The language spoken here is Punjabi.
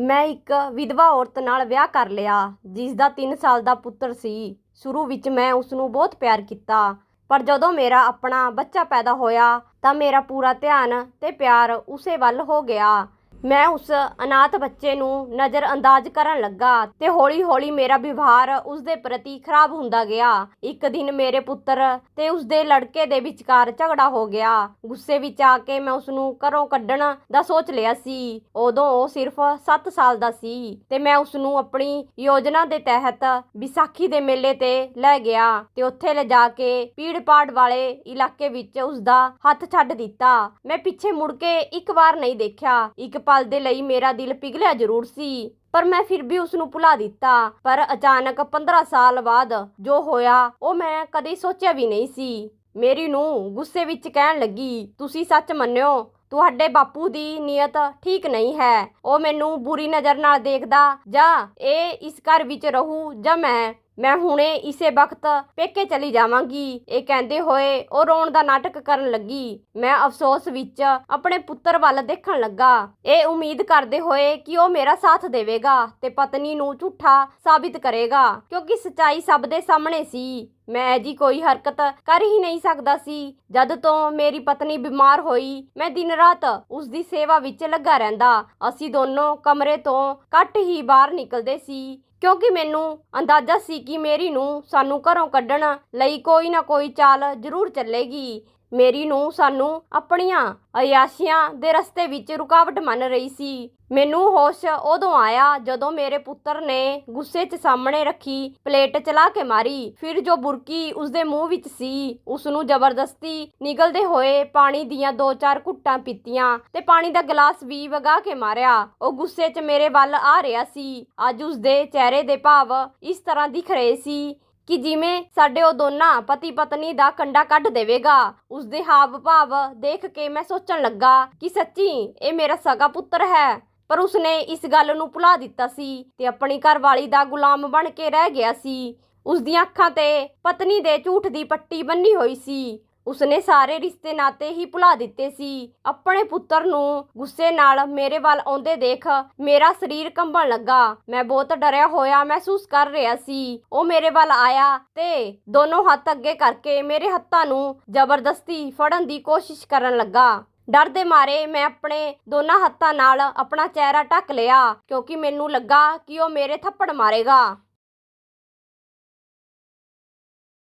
ਮੈਂ ਇੱਕ ਵਿਧਵਾ ਔਰਤ ਨਾਲ ਵਿਆਹ ਕਰ ਲਿਆ ਜਿਸ ਦਾ 3 ਸਾਲ ਦਾ ਪੁੱਤਰ ਸੀ। ਸ਼ੁਰੂ ਵਿੱਚ ਮੈਂ ਉਸ ਨੂੰ ਬਹੁਤ ਪਿਆਰ ਕੀਤਾ, ਪਰ ਜਦੋਂ ਮੇਰਾ ਆਪਣਾ ਬੱਚਾ ਪੈਦਾ ਹੋਇਆ ਤਾਂ ਮੇਰਾ ਪੂਰਾ ਧਿਆਨ ਤੇ ਪਿਆਰ ਉਸੇ ਵੱਲ ਹੋ ਗਿਆ। ਮੈਂ ਉਸ ਅਨਾਥ ਬੱਚੇ ਨੂੰ ਨਜ਼ਰਅੰਦਾਜ਼ ਕਰਨ ਲੱਗਾ ਤੇ ਹੌਲੀ-ਹੌਲੀ ਮੇਰਾ ਵਿਵਹਾਰ ਉਸ ਦੇ ਪ੍ਰਤੀ ਖਰਾਬ ਹੁੰਦਾ ਗਿਆ। ਇੱਕ ਦਿਨ ਮੇਰੇ ਪੁੱਤਰ ਤੇ ਉਸ ਦੇ ਲੜਕੇ ਦੇ ਵਿਚਕਾਰ ਝਗੜਾ ਹੋ ਗਿਆ। ਗੁੱਸੇ ਵਿੱਚ ਆ ਕੇ ਮੈਂ ਉਸ ਨੂੰ ਘਰੋਂ ਕੱਢਣ ਦਾ ਸੋਚ ਲਿਆ ਸੀ। ਉਦੋਂ ਉਹ ਸਿਰਫ 7 ਸਾਲ ਦਾ ਸੀ ਤੇ ਮੈਂ ਉਸ ਨੂੰ ਆਪਣੀ ਯੋਜਨਾ ਦੇ ਤਹਿਤ ਵਿਸਾਖੀ ਦੇ ਮੇਲੇ ਤੇ ਲੈ ਗਿਆ ਤੇ ਉੱਥੇ ਲਿਜਾ ਕੇ ਪੀੜ-ਪਾੜ ਵਾਲੇ ਇਲਾਕੇ ਵਿੱਚ ਉਸ ਦਾ ਹੱਥ ਛੱਡ ਦਿੱਤਾ। ਮੈਂ ਪਿੱਛੇ ਮੁੜ ਕੇ ਇੱਕ ਵਾਰ ਨਹੀਂ ਦੇਖਿਆ। ਇੱਕ ਪਲ ਦੇ ਲਈ ਮੇਰਾ ਦਿਲ ਪਿਘਲਿਆ ਜ਼ਰੂਰ ਸੀ, ਪਰ ਮੈਂ ਫਿਰ ਵੀ ਉਸ ਨੂੰ ਭੁਲਾ ਦਿੱਤਾ। ਪਰ ਅਚਾਨਕ 15 ਸਾਲ ਬਾਅਦ ਜੋ ਹੋਇਆ, ਉਹ ਮੈਂ ਕਦੇ ਸੋਚਿਆ ਵੀ ਨਹੀਂ ਸੀ। ਮੇਰੀ ਨੂੰ ਗੁੱਸੇ ਵਿੱਚ ਕਹਿਣ ਲੱਗੀ, ਤੁਸੀਂ ਸੱਚ ਮੰਨਿਓ, ਤੁਹਾਡੇ ਬਾਪੂ ਦੀ ਨੀਅਤ ਠੀਕ ਨਹੀਂ ਹੈ। ਉਹ ਮੈਨੂੰ ਬੁਰੀ ਨਜ਼ਰ ਨਾਲ ਦੇਖਦਾ ਜਾਂ ਇਹ ਇਸ ਘਰ ਵਿੱਚ ਰਹੂ ਜਾਂ ਮੈਂ ਮੈਂ ਹੁਣੇ ਇਸੇ ਵਕਤ ਪੇਕੇ ਚਲੀ ਜਾਵਾਂਗੀ। ਇਹ ਕਹਿੰਦੇ ਹੋਏ ਉਹ ਰੋਣ ਦਾ ਨਾਟਕ ਕਰਨ ਲੱਗੀ। ਮੈਂ ਅਫਸੋਸ ਵਿੱਚ ਆਪਣੇ ਪੁੱਤਰ ਵੱਲ ਦੇਖਣ ਲੱਗਾ। ਇਹ ਉਮੀਦ ਕਰਦੇ ਹੋਏ ਕਿ ਉਹ ਮੇਰਾ ਸਾਥ ਦੇਵੇਗਾ ਤੇ ਪਤਨੀ ਨੂੰ ਝੂਠਾ ਸਾਬਿਤ ਕਰੇਗਾ, ਕਿਉਂਕਿ ਸਚਾਈ ਸਭ ਦੇ ਸਾਹਮਣੇ ਸੀ। ਮੈਂ ਜੀ ਕੋਈ ਹਰਕਤ ਕਰ ਹੀ ਨਹੀਂ ਸਕਦਾ ਸੀ। ਜਦ ਤੋਂ ਮੇਰੀ ਪਤਨੀ ਬਿਮਾਰ ਹੋਈ, ਮੈਂ ਦਿਨ ਰਾਤ ਉਸ ਦੀ ਸੇਵਾ ਵਿੱਚ ਲੱਗਾ ਰਹਿੰਦਾ। ਅਸੀਂ ਦੋਨੋਂ ਕਮਰੇ ਤੋਂ ਘੱਟ ਹੀ ਬਾਹਰ ਨਿਕਲਦੇ ਸੀ, ਕਿਉਂਕਿ ਮੈਨੂੰ ਅੰਦਾਜ਼ਾ ਸੀ ਕਿ ਮੇਰੀ ਨੂੰ ਸਾਨੂੰ ਘਰੋਂ ਕੱਢਣ ਲਈ ਕੋਈ ਨਾ ਕੋਈ ਚਾਲ ਜ਼ਰੂਰ ਚੱਲੇਗੀ। ਮੇਰੀ ਨੂੰ ਸਾਨੂੰ ਆਪਣੀਆਂ ਅਯਾਸ਼ੀਆਂ ਦੇ ਰਸਤੇ ਵਿੱਚ ਰੁਕਾਵਟ ਮੰਨ ਰਹੀ ਸੀ। ਮੈਨੂੰ ਹੋਸ਼ ਉਦੋਂ ਆਇਆ ਜਦੋਂ ਮੇਰੇ ਪੁੱਤਰ ਨੇ ਗੁੱਸੇ 'ਚ ਸਾਹਮਣੇ ਰੱਖੀ, ਪਲੇਟ ਚਲਾ ਕੇ ਮਾਰੀ। ਫਿਰ ਜੋ ਬੁਰਕੀ ਉਸਦੇ ਮੂੰਹ ਵਿੱਚ ਸੀ ਉਸ ਨੂੰ ਜ਼ਬਰਦਸਤੀ ਨਿਗਲਦੇ ਹੋਏ ਪਾਣੀ ਦੀਆਂ ਦੋ ਚਾਰ ਘੁੱਟਾਂ ਪੀਤੀਆਂ ਤੇ ਪਾਣੀ ਦਾ ਗਲਾਸ ਵੀ ਵਗਾ ਕੇ ਮਾਰਿਆ। ਉਹ ਗੁੱਸੇ 'ਚ ਮੇਰੇ ਵੱਲ ਆ ਰਿਹਾ ਸੀ। ਅੱਜ ਉਸਦੇ ਚਿਹਰੇ ਦੇ ਭਾਵ ਇਸ ਤਰ੍ਹਾਂ ਦਿਖ ਰਹੇ ਸੀ ਕਿ ਜਿਵੇਂ ਸਾਡੇ ਉਹ ਦੋਨਾਂ ਪਤੀ ਪਤਨੀ ਦਾ ਕੰਡਾ ਕੱਢ ਦੇਵੇਗਾ, ਉਸਦੇ ਹਾਵ ਭਾਵ ਦੇਖ ਕੇ ਮੈਂ ਸੋਚਣ ਲੱਗਾ ਕਿ ਸੱਚੀ ਇਹ ਮੇਰਾ ਸਗਾ ਪੁੱਤਰ ਹੈ। ਪਰ ਉਸਨੇ ਇਸ ਗੱਲ ਨੂੰ ਭੁਲਾ ਦਿੱਤਾ ਸੀ ਤੇ ਆਪਣੀ ਘਰਵਾਲੀ ਦਾ ਗੁਲਾਮ ਬਣ ਕੇ ਰਹਿ ਗਿਆ ਸੀ। ਉਸ ਦੀਆਂ ਅੱਖਾਂ ਤੇ ਪਤਨੀ ਦੇ ਝੂਠ ਦੀ ਪੱਟੀ ਬੰਨੀ ਹੋਈ ਸੀ। ਉਸਨੇ ਸਾਰੇ ਰਿਸ਼ਤੇ ਨਾਤੇ ਹੀ ਭੁਲਾ ਦਿੱਤੇ ਸੀ। ਆਪਣੇ ਪੁੱਤਰ ਨੂੰ ਗੁੱਸੇ ਨਾਲ ਮੇਰੇ ਵੱਲ ਆਉਂਦੇ ਦੇਖ ਮੇਰਾ ਸਰੀਰ ਕੰਬਣ ਲੱਗਾ। ਮੈਂ ਬਹੁਤ ਡਰਿਆ ਹੋਇਆ ਮਹਿਸੂਸ ਕਰ ਰਿਹਾ ਸੀ। ਉਹ ਮੇਰੇ ਵੱਲ ਆਇਆ ਤੇ ਦੋਨੋਂ ਹੱਥ ਅੱਗੇ ਕਰਕੇ ਮੇਰੇ ਹੱਥਾਂ ਨੂੰ ਜ਼ਬਰਦਸਤੀ ਫੜਨ ਦੀ ਕੋਸ਼ਿਸ਼ ਕਰਨ ਲੱਗਾ। ਡਰ ਦੇ ਮਾਰੇ ਮੈਂ ਆਪਣੇ ਦੋਨਾਂ ਹੱਥਾਂ ਨਾਲ ਆਪਣਾ ਚਿਹਰਾ ਢੱਕ ਲਿਆ ਕਿਉਂਕਿ ਮੈਨੂੰ ਲੱਗਾ ਕਿ ਉਹ ਮੇਰੇ ਥੱਪੜ ਮਾਰੇਗਾ।